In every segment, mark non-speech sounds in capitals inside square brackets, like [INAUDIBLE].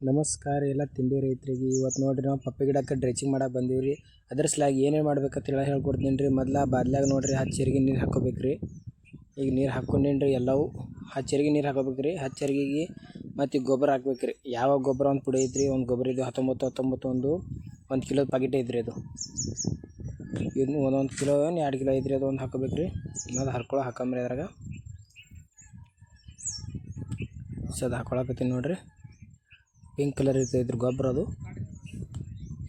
ನಮಸ್ಕಾರ ಎಲ್ಲ ತಿಂಡಿ ರೈತರಿಗೆ. ಇವತ್ತು ನೋಡ್ರಿ ನಾವು ಪಪ್ಪಿ ಗಿಡಕ್ಕೆ ಡ್ರೆಚಿಂಗ್ ಮಾಡಕ್ಕೆ ಬಂದೀವಿ ರೀ ಅದ್ರ ಸಲಾಗಿ ಏನೇನು ಮಾಡ್ಬೇಕಂತ ಹೇಳಿ ಹೇಳ್ಕೊಡ್ತೀನಿ ರೀ. ಮೊದಲ ಬಾದ್ಲಾಗ ನೋಡ್ರಿ ಹಚ್ಚರಿಗೆ ನೀರು ಹಾಕೋಬೇಕು ರೀ ಈಗ ನೀರು ಹಾಕ್ಕೊಂಡೇನಿ ರೀ ಎಲ್ಲವೂ ಹಚ್ಚರಿಗೆ ನೀರು ಹಾಕೋಬೇಕು ರೀ ಹಚ್ಚರಿಗೆಗೆ ಮತ್ತು ಗೊಬ್ಬರ ಹಾಕ್ಬೇಕು ರೀ ಯಾವ ಗೊಬ್ಬರ ಒಂದು ಪುಡಿ ಐತ್ರಿ? ಒಂದು ಗೊಬ್ಬರ ಇದು ಹತ್ತೊಂಬತ್ತು ಹತ್ತೊಂಬತ್ತು ಒಂದು ಒಂದು ಕಿಲೋದ ಪಾಕಿಟ್ ಐತ್ರಿ ಅದು. ಇನ್ನು ಒಂದೊಂದು ಕಿಲೋ ಏನು ಎರಡು ಕಿಲೋ ಐತ್ರಿ ಅದು ಒಂದು ಹಾಕೋಬೇಕು ರೀ ಮತ್ತು ಹರ್ಕೊಳ ಹಾಕಂಬ್ರಿ ಅದ್ರಾಗ ಸದ ಹಾಕೊಳಕತ್ತೀನಿ ನೋಡ್ರಿ. ಪಿಂಕ್ ಕಲರ್ ಇರ್ತೈತ್ರಿ ಗೊಬ್ಬರ ಅದು.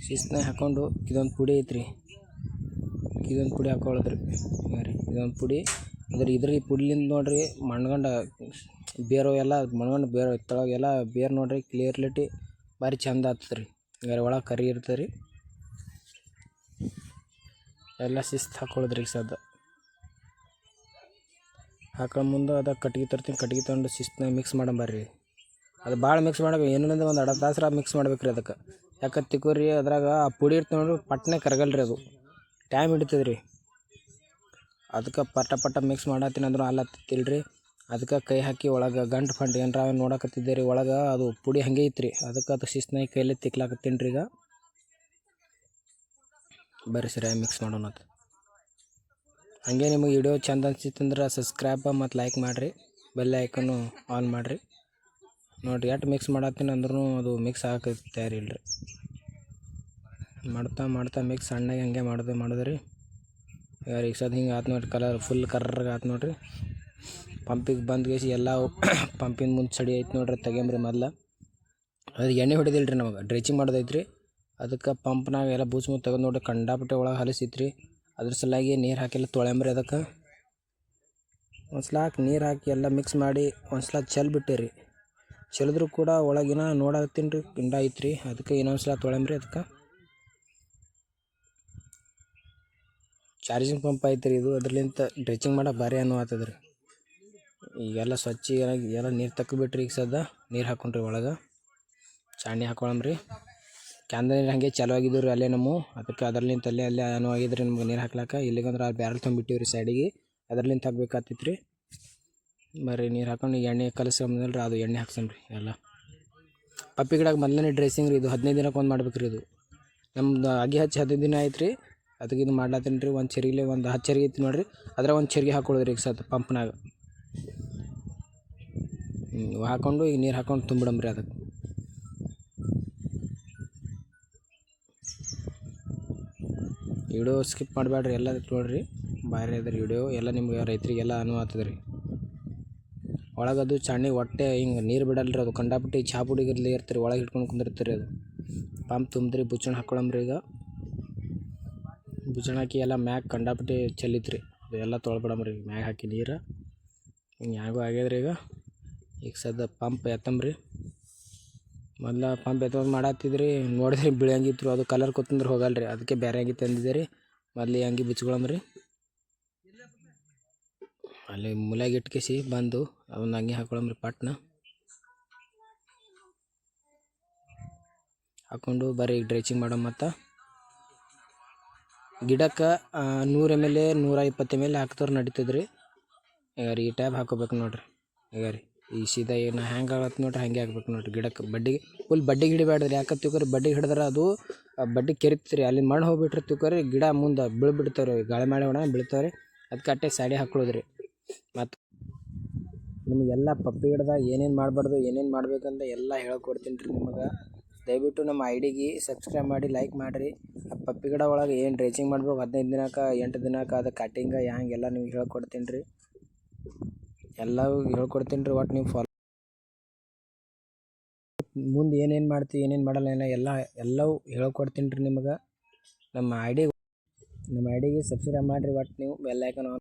ಶಿಸ್ನಾಗ ಹಾಕ್ಕೊಂಡು ಇದೊಂದು ಪುಡಿ ಐತ್ರಿ. ಇದೊಂದು ಪುಡಿ ಹಾಕೊಳ್ಳೋದ್ರಿ ರೀ, ಇದೊಂದು ಪುಡಿ. ಅಂದ್ರೆ ಇದ್ರ ಈ ಪುಡಿಲಿಂದ ನೋಡ್ರಿ ಮಣ್ಗಂಡ ಬೇರು ಎಲ್ಲ, ಮಣ್ಗಂಡು ಬೇರು ತಳಗೆಲ್ಲ ಬೇರು ನೋಡ್ರಿ ಕ್ಲಿಯರ್ಲಿಟಿ ಭಾರಿ ಚಂದ ಆಗ್ತದೆ ರೀ ಹಂಗಾರೆ ಒಳಗೆ ಕರಿ ಇರ್ತದೆ ರೀ ಎಲ್ಲ ಶಿಸ್ತು ಹಾಕೊಳ್ಳೋದ್ರಿ ಈಗ ಸದ್ದ. ಹಾಕೊಂಡು ಮುಂದೆ ಅದ ಕಟ್ಗೆ ತರ್ತೀನಿ, ಕಟ್ಗೆ ತೊಗೊಂಡು ಶಿಸ್ತನಾಗ ಮಿಕ್ಸ್ ಮಾಡಂಬರ್ರಿ ಅದು ಭಾಳ ಮಿಕ್ಸ್ ಮಾಡಬೇಕು. ಏನಿಲ್ಲ ಒಂದು ಅರ್ಧ ತಾಸ್ರ ಮಿಕ್ಸ್ ಮಾಡ್ಬೇಕು ರೀ ಅದಕ್ಕೆ. ಯಾಕೆ ತಿಕ್ಕೋರಿ, ಅದ್ರಾಗ ಆ ಪುಡಿ ಇರ್ತ ನೋಡಿ ಪಟ್ನೆ ಕರಗಲ್ಲ ರೀ ಅದು. ಟೈಮ್ ಹಿಡಿತದೆ ರೀ ಅದಕ್ಕೆ ಪಟ ಪಟ ಮಿಕ್ಸ್ ಮಾಡತ್ತೀನಿ ಅಂದ್ರೂ ಅಲ್ಲತ್ತಿಲ್ಲ ರೀ ಅದಕ್ಕೆ ಕೈ ಹಾಕಿ ಒಳಗೆ ಗಂಟು ಫಂಟ್ ಏನಾರ ನೋಡಕತ್ತಿದ್ದೆ ರೀ, ಒಳಗೆ ಅದು ಪುಡಿ ಹಾಗೆ ರೀ ಅದಕ್ಕೆ ಅದು ಶಿಸ್ನಾಗಿ ಕೈಲಿ ತಿಕ್ಲಾಕತ್ತೀನಿ ರೀ ಈಗ. ಬರ್ರಿ ಸರಿ ಮಿಕ್ಸ್ ಮಾಡೋಣ ಹಾಗೆ ನಿಮಗೆ ವಿಡಿಯೋ ಚಂದ ಅನ್ಸಿತ್ತಂದ್ರೆ ಸಬ್ಸ್ಕ್ರೈಬ್ ಮತ್ತು ಲೈಕ್ ಮಾಡಿರಿ. ಬೆಲ್ ಐಕನ್ನು ಆನ್ ಮಾಡಿರಿ. ನೋಡಿರಿ, ಎಷ್ಟು ಮಿಕ್ಸ್ ಮಾಡತ್ತೀನಿ ಅಂದ್ರೂ ಅದು ಮಿಕ್ಸ್ ಆಗಕ್ಕೆ ತಯಾರಿಲ್ಲ ರೀ ಮಾಡ್ತಾ ಮಾಡ್ತಾ ಮಿಕ್ಸ್ ಸಣ್ಣಗೆ ಹಂಗೆ ಮಾಡಿದೆ, ಮಾಡಿದ್ರಿ. ಈಗ ಸದ್ ಹಿಂಗೆ ಆತು ನೋಡ್ರಿ ಕಲರ್ ಫುಲ್ ಕರ್ರಗೆ ಆತು ನೋಡಿರಿ. ಪಂಪಿಗೆ ಬಂದು ಗೇಸಿ ಎಲ್ಲ ಪಂಪಿನ [COUGHS] ಮುಂದೆ ಚಡಿ ಐತೆ ನೋಡ್ರಿ ತೆಗೆಂಬ್ರಿ ಮೊದ್ಲು. ಅದು ಎಣ್ಣೆ ಹೊಡಿದಿಲ್ಲ ರೀ ನಮಗೆ ಡ್ರೆಚಿಂಗ್ ಮಾಡೋದೈತ್ರಿ. ಅದಕ್ಕೆ ಪಂಪ್ನಾಗ ಎಲ್ಲ ಬೂಸ್ ಮುಂದೆ ತೆಗೆದು ನೋಡ್ರಿ, ಕಂಡಾಪಟ್ಟೆ ಒಳಗೆ ಹಲಸಿತ್ರಿ. ಅದ್ರ ಸಲುವಾಗಿ ನೀರು ಹಾಕಿಲ್ಲ ತೊಳೆಂಬ್ರಿ ಅದಕ್ಕೆ. ಒಂದು ಸಲ ಹಾಕಿ ನೀರು ಹಾಕಿ ಎಲ್ಲ ಮಿಕ್ಸ್ ಮಾಡಿ ಒಂದು ಸಲ ಚೆಲ್ ಬಿಟ್ಟೆ ಚೆಲ್ಲಿದ್ರು ಕೂಡ ಒಳಗಿನ ನೋಡತ್ತೀನಿ ರೀ. ಗಿಂಡ ಐತ್ರಿ. ಅದಕ್ಕೆ ಇನ್ನೊಂದು ಸಲ ತೊಳೆಂಬ್ರಿ ಅದಕ್ಕೆ. ಚಾರ್ಜಿಂಗ್ ಪಂಪ್ ಐತ್ರಿ ಇದು. ಅದ್ರಲಿಂತ ಡ್ರೆಚಿಂಗ್ ಮಾಡೋ ಭಾರಿ ಅನು ಆತದ್ರಿ ಈಗೆಲ್ಲ ಸ್ವಚ್ಛ ಎಲ್ಲ ನೀರು ತಕ್ಕಬಿಟ್ರಿ ಈಗ ಸದ್ದ. ನೀರು ಹಾಕೊಂಡ್ರಿ ಒಳಗೆ. ಚಾಣಿ ಹಾಕೊಳಮ್ರಿ ಕ್ಯಾಂದ ನೀರು ಹಾಗೆ ಚಾಲು ಆಗಿದ್ದು ರೀ ಅಲ್ಲೇ ನಮ್ಮ. ಅದಕ್ಕೆ ಅದರ್ಲಿಂತ ಅಲ್ಲೇ ಅಲ್ಲೇ ಅನು ಆಗಿದ್ರಿ ನಮ್ಗೆ ನೀರು ಹಾಕ್ಲಾಕ. ಇಲ್ಲಿಗಂದ್ರೆ ಆ ಬ್ಯಾರಲ್ ತುಂಬಿಟ್ಟಿವ್ರಿ ಸೈಡಿಗೆ ಅದರ್ಲಿಂತ ಹಾಕ್ಬೇಕಾಗ್ತಿತ್ತು ರೀ ಬರ್ರಿ, ನೀರು ಹಾಕೊಂಡು ಈಗ ಎಣ್ಣೆ ಕಲಸ್ಕೊಂಬಂದಲ್ರಿ ರೀ ಅದು ಎಣ್ಣೆ ಹಾಕ್ಸಮ್ರಿ ಎಲ್ಲ. ಪಪ್ಪಿ ಗಿಡಕ್ಕೆ ಮೊದಲನೇ ಡ್ರೆಸ್ಸಿಂಗ್ ರೀ, ಇದು ಹದಿನೈದು ದಿನಕ್ಕೆ ಒಂದು ಮಾಡ್ಬೇಕು ರೀ ಇದು. ನಮ್ದು ಅಗಿ ಹಚ್ಚಿ ಹದಿನೈದು ದಿನ ಆಯ್ತು ರೀ ಅದಕ್ಕೆ ಇದು ಮಾಡ್ಲತ್ತೀನಿ ರೀ ಒಂದು ಚರಿಗಿಲೆ ಒಂದು ಹತ್ತು ಚರಿಗೆ ಇತ್ತು ನೋಡ್ರಿ, ಅದ್ರಾಗ ಒಂದು ಚರಿಗೆ ಹಾಕೊಳ್ಳೋದ್ರಿ ಈಗ ಸತ್ ಪಂಪ್ನಾಗ. ಹ್ಞೂ ಹಾಕೊಂಡು ಈಗ ನೀರು ಹಾಕೊಂಡು ತುಂಬಿಡಮ್ರಿ ಅದಕ್ಕೆ ವಿಡಿಯೋ ಸ್ಕಿಪ್ ಮಾಡಬೇಡ್ರಿ ಎಲ್ಲ ನೋಡ್ರಿ, ಭಾರಿ ಅದ ರೀ ವಿಡಿಯೋ ಎಲ್ಲ ನಿಮ್ಗೆ ರೈತರಿಗೆಲ್ಲ ಅನುವು ರೀ. ಒಳಗದು ಚಣ್ಣಿ ಹೊಟ್ಟೆ, ಹಿಂಗೆ ನೀರು ಬಿಡಲ್ರಿ ಅದು. ಕಂಡಾಪಟ್ಟಿ ಚಾ ಪುಡಿಗಿರ್ಲಿ ಇರ್ತೀರಿ, ಒಳಗೆ ಹಿಡ್ಕೊಂಡು ಕುಂದಿರ್ತೀರಿ ಅದು. ಪಂಪ್ ತುಂಬ್ರಿ ಬುಚ್ಚಣ ಹಾಕೊಳಮ್ರಿ ಈಗ. ಬುಚ್ಚಣ ಹಾಕಿ ಎಲ್ಲ ಮ್ಯಾಗ ಕಂಡಾಪಟ್ಟಿ ಚೆಲ್ಲಿತ್ರಿ. ಅದು ಎಲ್ಲ ತೊಳ್ಬಿಡಮ್ರಿ ಮ್ಯಾಗ ಹಾಕಿ ನೀರು. ಹಿಂಗೆ ಯಾಗೋ ಆಗ್ಯದ್ರಿ ಈಗ. ಈಗ ಸದ್ಯ ಪಂಪ್ ಎತ್ತಂಬ್ರಿ. ಮೊದಲ ಪಂಪ್ ಎತ್ತೊಂದು ಮಾಡತ್ತಿದ್ರಿ, ನೋಡಿದ್ರೆ ಬಿಳಿಯಂಗಿತ್ತು ಅದು ಕಲರ್ ಕೊತ್ತಂದ್ರೆ ಹೋಗಲ್ರಿ. ಅದಕ್ಕೆ ಬೇರೆ ಹಂಗಿ ತಂದಿದ್ದೀರಿ ಮೊದಲು ಅಂಗಿ ಬಿಚ್ಕೊಳಮ್ರಿ ಅಲ್ಲಿ ಮುಲಾಗಿ ಇಟ್ಕೇಸಿ ಬಂದು ಅವನ್ನ ಅಂಗಿ ಹಾಕೊಳಮ್ರಿ ಪಟ್ನ. ಹಾಕ್ಕೊಂಡು ಬರೀ ಡ್ರೆಚಿಂಗ್ ಮಾಡೋ ಮತ್ತು. ಗಿಡಕ್ಕೆ ನೂರು ಎಂ ಎಲ್ ಎ ನೂರ ಇಪ್ಪತ್ತು ಎಂ ಎಲ್ ಹಾಕ್ತವ್ರು ನಡೀತದ್ರಿ. ಈಗ ರೀ, ಈ ಟ್ಯಾಬ್ ಹಾಕೋಬೇಕು ನೋಡ್ರಿ. ಈಗ ರೀ, ಈ ಸೀದಾ ಏನು ಹ್ಯಾಂಗೆ ಆಗತ್ತೆ ನೋಡ್ರಿ, ಹಾಗೆ ಹಾಕ್ಬೇಕು ನೋಡ್ರಿ. ಗಿಡಕ್ಕೆ ಬಡ್ಡಿಗೆ ಫುಲ್ ಬಡ್ಡಿಗೆ ಹಿಡಿಬೇಡ್ರಿ ಯಾಕೆ ತಿಳ್ಕೊರಿ ಬಡ್ಡಿಗೆ ಹಿಡಿದ್ರೆ ಅದು ಬಡ್ಡಿ ಕೆರಿತ್ರಿ ಅಲ್ಲಿ ಮಣ್ಣು ಹೋಗ್ಬಿಟ್ರೆ ತಿಳ್ಕೊರಿ ಗಿಡ ಮುಂದೆ ಬೀಳ್ಬಿಡ್ತಾವ್ರಿ. ಗಾಳಿ ಮಾಡಿ ಒಣ ಬೀಳ್ತಾವ್ರಿ. ಅದಕ್ಕೆ ಅಟ್ಟೆ ಸಾಡಿ ಹಾಕೊಳ್ಳೋದ್ರಿ ಮತ್ತು ನಿಮಗೆಲ್ಲ ಪಪ್ಪಿ ಗಿಡದಾಗ ಏನೇನು ಮಾಡಬಾರ್ದು, ಏನೇನು ಮಾಡಬೇಕಂತ ಎಲ್ಲ ಹೇಳ್ಕೊಡ್ತೀನಿ ರೀ ನಿಮಗೆ. ದಯವಿಟ್ಟು ನಮ್ಮ ಐಡಿಗೆ ಸಬ್ಸ್ಕ್ರೈಬ್ ಮಾಡಿ ಲೈಕ್ ಮಾಡಿರಿ. ಆ ಪಪ್ಪಿ ಗಿಡ ಒಳಗೆ ಏನು ಡ್ರೆಚಿಂಗ್ ಮಾಡ್ಬೇಕು, ಹದಿನೈದು ದಿನಕ್ಕೆ ಎಂಟು ದಿನಕ್ಕೆ ಅದು ಕಟ್ಟಿಂಗ ಹ್ಯಾಂಗೆಲ್ಲ ನಿಮ್ಗೆ ಹೇಳ್ಕೊಡ್ತೀನಿ ರೀ. ಎಲ್ಲವೂ ಹೇಳ್ಕೊಡ್ತೀನಿ ರೀ ಒಟ್ಟು ನೀವು ಫಾಲೋ ಮುಂದೆ ಏನೇನು ಮಾಡ್ತೀವಿ ಏನೇನು ಮಾಡಲ್ಲ, ಏನೋ ಎಲ್ಲ, ಎಲ್ಲವೂ ಹೇಳ್ಕೊಡ್ತೀನಿ ರೀ ನಿಮಗೆ. ನಮ್ಮ ಐಡಿ, ನಮ್ಮ ಐ ಡಿಗೆ ಸಬ್ಸ್ಕ್ರೈಬ್ ಮಾಡಿರಿ ಒಟ್ಟು ನೀವು ಬೆಲ್ಲೈಕನ್ ಆನ್